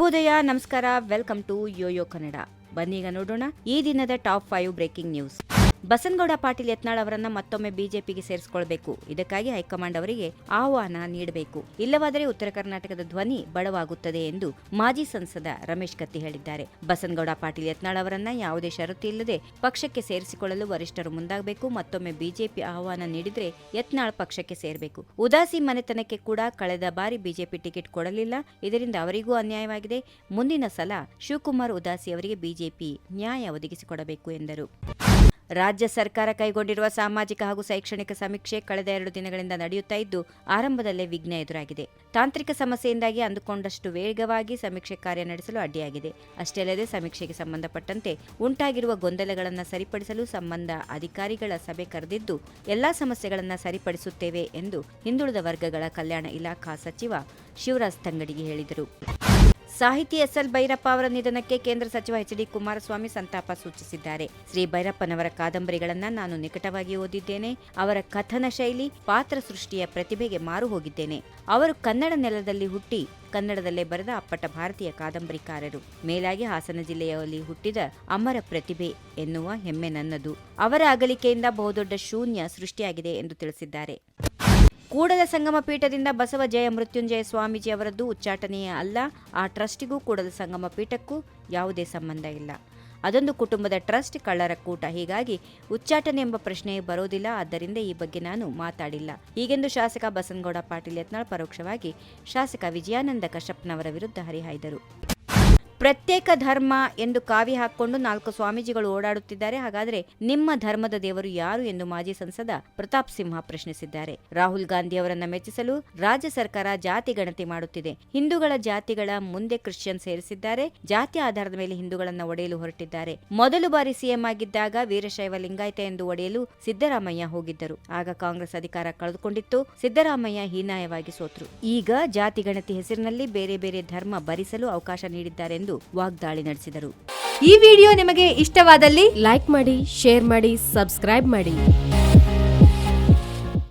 ಶುಭೋದಯ ನಮಸ್ಕಾರ welcome to Yoyo Kannada. ಬನ್ನೀಗ ನೋಡೋಣ ಈ ದಿನದ top five breaking news. Basanagouda Patil Yatnal ಅವರನ್ನ ಮತ್ತೊಮ್ಮೆ ಬಿಜೆಪಿಗೆ ಸೇರಿಸಿಕೊಳ್ಬೇಕು. ಇದಕ್ಕಾಗಿ ಹೈಕಮಾಂಡ್ ಅವರಿಗೆ ಆಹ್ವಾನ ನೀಡಬೇಕು. ಇಲ್ಲವಾದರೆ ಉತ್ತರ ಕರ್ನಾಟಕದ ಧ್ವನಿ ಬಡವಾಗುತ್ತದೆ ಎಂದು ಮಾಜಿ ಸಂಸದ ರಮೇಶ್ ಕತ್ತಿ ಹೇಳಿದ್ದಾರೆ. ಬಸನಗೌಡ ಪಾಟೀಲ್ ಯತ್ನಾಳ್ ಅವರನ್ನ ಯಾವುದೇ ಷರತ್ತು ಇಲ್ಲದೆ ಪಕ್ಷಕ್ಕೆ ಸೇರಿಸಿಕೊಳ್ಳಲು ವರಿಷ್ಠರು ಮುಂದಾಗಬೇಕು. ಮತ್ತೊಮ್ಮೆ ಬಿಜೆಪಿ ಆಹ್ವಾನ ನೀಡಿದರೆ ಯತ್ನಾಳ್ ಪಕ್ಷಕ್ಕೆ ಸೇರಬೇಕು. ಉದಾಸಿ ಮನೆತನಕ್ಕೆ ಕೂಡ ಕಳೆದ ಬಾರಿ ಬಿಜೆಪಿ ಟಿಕೆಟ್ ಕೊಡಲಿಲ್ಲ. ಇದರಿಂದ ಅವರಿಗೂ ಅನ್ಯಾಯವಾಗಿದೆ. ಮುಂದಿನ ಸಲ ಶಿವಕುಮಾರ್ ಉದಾಸಿ ಅವರಿಗೆ ಬಿಜೆಪಿ ನ್ಯಾಯ ಒದಗಿಸಿಕೊಡಬೇಕು ಎಂದರು. ರಾಜ್ಯ ಸರ್ಕಾರ ಕೈಗೊಂಡಿರುವ ಸಾಮಾಜಿಕ ಹಾಗೂ ಶೈಕ್ಷಣಿಕ ಸಮೀಕ್ಷೆ ಕಳೆದ ಎರಡು ದಿನಗಳಿಂದ ನಡೆಯುತ್ತಾ ಇದ್ದು, ಆರಂಭದಲ್ಲೇ ವಿಘ್ನ ಎದುರಾಗಿದೆ. ತಾಂತ್ರಿಕ ಸಮಸ್ಯೆಯಿಂದಾಗಿ ಅಂದುಕೊಂಡಷ್ಟು ವೇಗವಾಗಿ ಸಮೀಕ್ಷೆ ಕಾರ್ಯ ನಡೆಸಲು ಅಡ್ಡಿಯಾಗಿದೆ. ಅಷ್ಟೇ ಅಲ್ಲದೆ ಸಮೀಕ್ಷೆಗೆ ಸಂಬಂಧಪಟ್ಟಂತೆ ಉಂಟಾಗಿರುವ ಗೊಂದಲಗಳನ್ನು ಸರಿಪಡಿಸಲು ಸಂಬಂಧ ಅಧಿಕಾರಿಗಳ ಸಭೆ ಕರೆದಿದ್ದು, ಎಲ್ಲಾ ಸಮಸ್ಯೆಗಳನ್ನು ಸರಿಪಡಿಸುತ್ತೇವೆ ಎಂದು ಹಿಂದುಳಿದ ವರ್ಗಗಳ ಕಲ್ಯಾಣ ಇಲಾಖಾ ಸಚಿವ ಶಿವರಾಜ್ ತಂಗಡಿಗೆ ಹೇಳಿದರು. ಸಾಹಿತಿ ಎಸ್ಎಲ್ ಭೈರಪ್ಪ ಅವರ ನಿಧನಕ್ಕೆ ಕೇಂದ್ರ ಸಚಿವ ಎಚ್ ಡಿ ಕುಮಾರಸ್ವಾಮಿ ಸಂತಾಪ ಸೂಚಿಸಿದ್ದಾರೆ. ಶ್ರೀ ಭೈರಪ್ಪನವರ ಕಾದಂಬರಿಗಳನ್ನ ನಾನು ನಿಕಟವಾಗಿ ಓದಿದ್ದೇನೆ. ಅವರ ಕಥನ ಶೈಲಿ, ಪಾತ್ರ ಸೃಷ್ಟಿಯ ಪ್ರತಿಭೆಗೆ ಮಾರು ಹೋಗಿದ್ದೇನೆ. ಅವರು ಕನ್ನಡ ನೆಲದಲ್ಲಿ ಹುಟ್ಟಿ, ಕನ್ನಡದಲ್ಲೇ ಬರೆದ ಅಪ್ಪಟ ಭಾರತೀಯ ಕಾದಂಬರಿಕಾರರು. ಮೇಲಾಗಿ ಹಾಸನ ಜಿಲ್ಲೆಯಲ್ಲಿ ಹುಟ್ಟಿದ ಅಮರ ಪ್ರತಿಭೆ ಎನ್ನುವ ಹೆಮ್ಮೆ ನನ್ನದು. ಅವರ ಅಗಲಿಕೆಯಿಂದ ಬಹುದೊಡ್ಡ ಶೂನ್ಯ ಸೃಷ್ಟಿಯಾಗಿದೆ ಎಂದು ತಿಳಿಸಿದ್ದಾರೆ. ಕೂಡಲ ಸಂಗಮ ಪೀಠದಿಂದ ಬಸವ ಜಯ ಮೃತ್ಯುಂಜಯ ಸ್ವಾಮೀಜಿ ಅವರದ್ದು ಉಚ್ಚಾಟನೆಯೇ ಅಲ್ಲ. ಆ ಟ್ರಸ್ಟಿಗೂ ಕೂಡಲ ಸಂಗಮ ಪೀಠಕ್ಕೂ ಯಾವುದೇ ಸಂಬಂಧ ಇಲ್ಲ. ಅದೊಂದು ಕುಟುಂಬದ ಟ್ರಸ್ಟ್, ಕಳ್ಳರ ಕೂಟ. ಹೀಗಾಗಿ ಉಚ್ಚಾಟನೆ ಎಂಬ ಪ್ರಶ್ನೆ ಬರೋದಿಲ್ಲ. ಆದ್ದರಿಂದ ಈ ಬಗ್ಗೆ ನಾನು ಮಾತಾಡಿಲ್ಲ. ಹೀಗೆಂದು ಶಾಸಕ ಬಸನಗೌಡ ಪಾಟೀಲ್ ಯತ್ನಾಳ್ ಪರೋಕ್ಷವಾಗಿ ಶಾಸಕ ವಿಜಯಾನಂದ ಕಶ್ಯಪ್ನವರ ವಿರುದ್ಧ ಹರಿಹಾಯ್ದರು. ಪ್ರತ್ಯೇಕ ಧರ್ಮ ಎಂದು ಕಾವಿ ಹಾಕಿಕೊಂಡು ನಾಲ್ಕು ಸ್ವಾಮೀಜಿಗಳು ಓಡಾಡುತ್ತಿದ್ದಾರೆ. ಹಾಗಾದರೆ ನಿಮ್ಮ ಧರ್ಮದ ದೇವರು ಯಾರು ಎಂದು ಮಾಜಿ ಸಂಸದ ಪ್ರತಾಪ್ ಸಿಂಹ ಪ್ರಶ್ನಿಸಿದ್ದಾರೆ. ರಾಹುಲ್ ಗಾಂಧಿ ಅವರನ್ನ ಮೆಚ್ಚಿಸಲು ರಾಜ್ಯ ಸರ್ಕಾರ ಜಾತಿ ಗಣತಿ ಮಾಡುತ್ತಿದೆ. ಹಿಂದೂಗಳ ಜಾತಿಗಳ ಮುಂದೆ ಕ್ರಿಶ್ಚಿಯನ್ ಸೇರಿಸಿದ್ದಾರೆ. ಜಾತಿ ಆಧಾರದ ಮೇಲೆ ಹಿಂದೂಗಳನ್ನ ಒಡೆಯಲು ಹೊರಟಿದ್ದಾರೆ. ಮೊದಲು ಬಾರಿ ಸಿಎಂ ಆಗಿದ್ದಾಗ ವೀರಶೈವ ಲಿಂಗಾಯತ ಎಂದು ಒಡೆಯಲು ಸಿದ್ದರಾಮಯ್ಯ ಹೋಗಿದ್ದರು. ಆಗ ಕಾಂಗ್ರೆಸ್ ಅಧಿಕಾರ ಕಳೆದುಕೊಂಡಿತ್ತು. ಸಿದ್ದರಾಮಯ್ಯ ಹೀನಾಯವಾಗಿ ಸೋತರು. ಈಗ ಜಾತಿ ಗಣತಿ ಹೆಸರಿನಲ್ಲಿ ಬೇರೆ ಬೇರೆ ಧರ್ಮ ಭರಿಸಲು ಅವಕಾಶ ನೀಡಿದ್ದಾರೆ ಎಂದು ವಾಗ್ದಾಳಿ ನಡೆಸಿದರು. ಈ ವಿಡಿಯೋ ನಿಮಗೆ ಇಷ್ಟವಾದಲ್ಲಿ ಲೈಕ್ ಮಾಡಿ ಶೇರ್ ಮಾಡಿ ಸಬ್ಸ್ಕ್ರೈಬ್ ಮಾಡಿ.